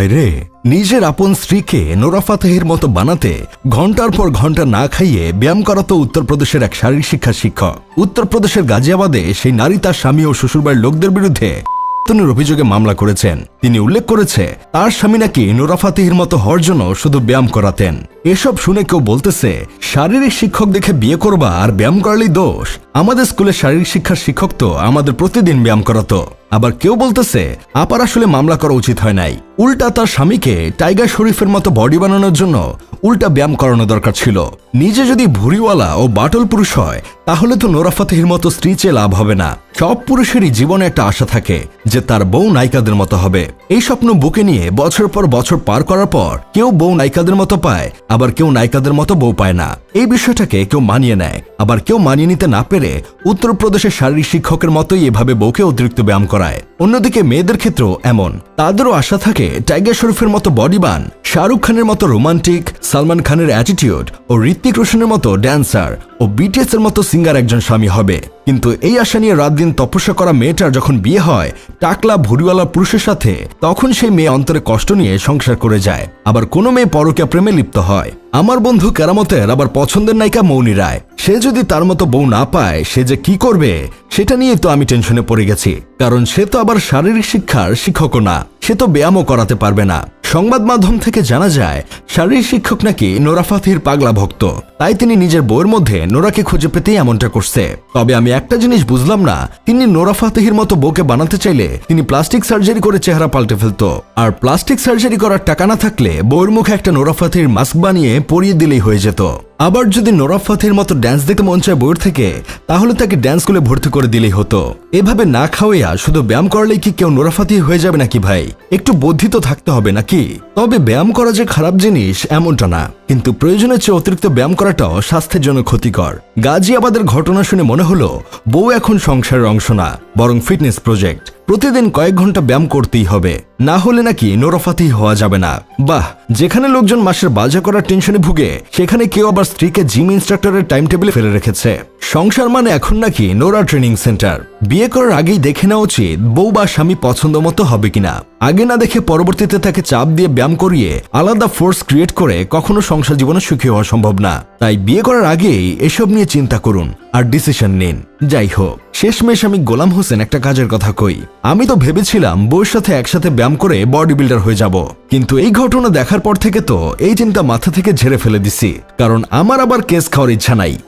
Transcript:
ভাই রে নিজের আপন স্ত্রীকে নোরা ফাতেহের মতো বানাতে ঘণ্টার পর ঘণ্টা না খাইয়ে ব্যায়াম করাতো উত্তরপ্রদেশের এক শারীরিক শিক্ষা শিক্ষক। উত্তরপ্রদেশের গাজিয়াবাদে সেই নারী তার স্বামী ও শ্বশুরবাড়ির লোকদের বিরুদ্ধে নির্যাতনের অভিযোগে মামলা করেছেন। তিনি উল্লেখ করেছে, তার স্বামী নাকি নোরা মতো হওয়ার জন্য শুধু ব্যায়াম করাতেন। এসব শুনে কেউ বলতেছে, শারীরিক শিক্ষক দেখে বিয়ে করবা আর ব্যায়াম করালেই দোষ। আমাদের স্কুলে শারীরিক শিক্ষার শিক্ষক তো, আমাদের প্রতিদিন ব্যায়াম করাতো। আবার কেউ বলতেছে, আপার আসলে মামলা করা উচিত হয় নাই। উল্টা তার স্বামীকে টাইগার শরীফের মতো বডি বানানোর জন্য উল্টা ব্যায়াম করানো দরকার ছিল। নিজে যদি ভুরিওয়ালা ও বাটল পুরুষ হয়, তাহলে তো নোরা ফাতেহির মতো স্ত্রী চেয়ে লাভ হবে না। সব পুরুষেরই জীবনে একটা আশা থাকে যে তার বউ নায়িকাদের মতো হবে। এই স্বপ্ন বুকে নিয়ে বছর পর বছর পার করার পর কেউ বউ নায়িকাদের মতো পায়, আবার কেউ নায়িকাদের মতো বউ পায় না। এই বিষয়টাকে কেউ মানিয়ে নেয়, আবার কেউ মানিয়ে নিতে না পেরে উত্তরপ্রদেশের শারীরিক শিক্ষকের মতোই এভাবে বউকে অতিরিক্ত ব্যায়াম করায়। অন্যদিকে মেয়েদের ক্ষেত্রেও এমন। তাদেরও আশা থাকে টাইগার শরীফের মতো বডিবান, শাহরুখ খানের মতো রোমান্টিক, সালমান খানের অ্যাটিটিউড ও ঋত্বিক রোশনের মতো ড্যান্সার ও বিটিএস এর মতো সিঙ্গার একজন স্বামী হবে। কিন্তু এই আশা নিয়ে রাত দিন তপস্যা করা মেয়েটার যখন বিয়ে হয়, টাকলা ভুরিওয়ালা পুরুষের সাথে, তখন সেই মেয়ে অন্তরে কষ্ট নিয়ে সংসার করে যায়। আবার কোনো মেয়ে পরকীয়া প্রেমে লিপ্ত হয়। আমার বন্ধু কেরামতের, আবার পছন্দের নায়িকা মৌনী রায়। সে যদি তার মতো বউ না পায়, সে যে কি করবে, সেটা নিয়ে তো আমি টেনশনে পড়ে গেছি। কারণ সে তো আবার শারীরিক শিক্ষার শিক্ষকও না, সে তো ব্যায়ামও করাতে পারবে না। সংবাদ মাধ্যম থেকে জানা যায়, শারীরিক শিক্ষক নাকি নোরা ফাতির পাগলা ভক্ত। তাই তিনি নিজের বইয়ের মধ্যে নোরাকে খুঁজে পেতেই এমনটা করছে। তবে আমি একটা জিনিস বুঝলাম না, তিনি নোরা ফাতেহির মতো বউকে বানাতে চাইলে তিনি প্লাস্টিক সার্জারি করে চেহারা পাল্টে ফেলতো। আর প্লাস্টিক সার্জারি করার টাকা না থাকলে বউয়ের মুখে একটা নোরা ফাতেহির মাস্ক বানিয়ে পরিয়ে দিলেই হয়ে যেত। আবার যদি নোরা ফাতেহির মতো ড্যান্স দেখতে মন চায় বইয়ের থেকে, তাহলে তাকে ড্যান্স স্কুলে ভর্তি করে দিলেই হতো। এভাবে না খাওয়াইয়া শুধু ব্যায়াম করলেই কি কেউ নোরা ফাতেহি হয়ে যাবে নাকি ভাই? একটু বুদ্ধি তো থাকতে হবে নাকি? তবে ব্যায়াম করা যে খারাপ জিনিস, এমনটা না। কিন্তু প্রয়োজনের চেয়ে অতিরিক্ত ব্যায়াম করাটাও স্বাস্থ্যের জন্য ক্ষতিকর। গাজিয়াবাদের ঘটনা শুনে মনে হলো, বউ এখন সংসারের অংশ না, বরং ফিটনেস প্রজেক্ট প্রতিদিন কয়েক ঘণ্টা ব্যায়াম করতেই হবে। না হলে নাকি নোরাফাতি হওয়া যাবে না। বাহ, যেখানে লোকজন মাসের বাজা করার টেনশনে ভুগে, সেখানে কেউ আবার স্ত্রীকে জিম ইনস্ট্রাক্টরের টাইম টেবিলে ফেলে রেখেছে। সংসার মানে এখন নাকি নোরা ট্রেনিং সেন্টার বিয়ে করার আগেই দেখে নেওয়া উচিত, বউ বা স্বামী পছন্দ মতো হবে কিনা। আগে না দেখে পরবর্তীতে তাকে চাপ দিয়ে ব্যায়াম করিয়ে আলাদা ফোর্স ক্রিয়েট করে কখনো সংসার জীবনে সুখী হওয়া সম্ভব না। তাই বিয়ে করার আগেই এসব নিয়ে চিন্তা করুন আর ডিসিশন নিন। যাই হোক। শেষমেশ আমি গোলাম হোসেন একটা কাজের কথা কই। আমি তো ভেবেছিলাম বউর সাথে একসাথে ব্যায়াম করে বডি বিল্ডার হয়ে যাব। কিন্তু এই ঘটনা দেখার পর থেকে তো এই চিন্তা মাথা থেকে ঝেড়ে ফেলে দিছি। কারণ আমার আবার কেস খাওয়ার ইচ্ছা নাই।